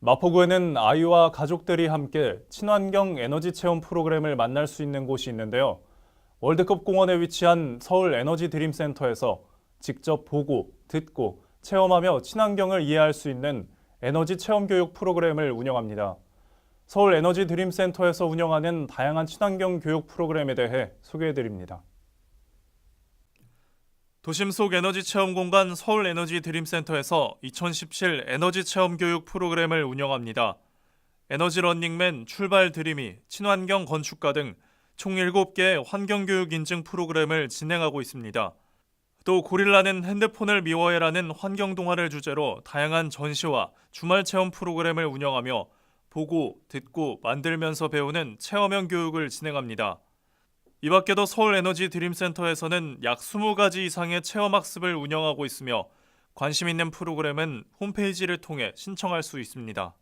마포구에는 아이와 가족들이 함께 친환경 에너지 체험 프로그램을 만날 수 있는 곳이 있는데요. 월드컵 공원에 위치한 서울 에너지 드림 센터에서 직접 보고, 듣고, 체험하며 친환경을 이해할 수 있는 에너지 체험 교육 프로그램을 운영합니다. 서울 에너지 드림 센터에서 운영하는 다양한 친환경 교육 프로그램에 대해 소개해 드립니다. 도심 속 에너지 체험 공간 서울 에너지 드림센터에서 2017 에너지 체험 교육 프로그램을 운영합니다. 에너지 런닝맨, 출발 드림이, 친환경 건축가 등 총 7개의 환경교육 인증 프로그램을 진행하고 있습니다. 또 고릴라는 핸드폰을 미워해라는 환경 동화를 주제로 다양한 전시와 주말 체험 프로그램을 운영하며 보고, 듣고, 만들면서 배우는 체험형 교육을 진행합니다. 이 밖에도 서울 에너지 드림센터에서는 약 20가지 이상의 체험학습을 운영하고 있으며 관심 있는 프로그램은 홈페이지를 통해 신청할 수 있습니다.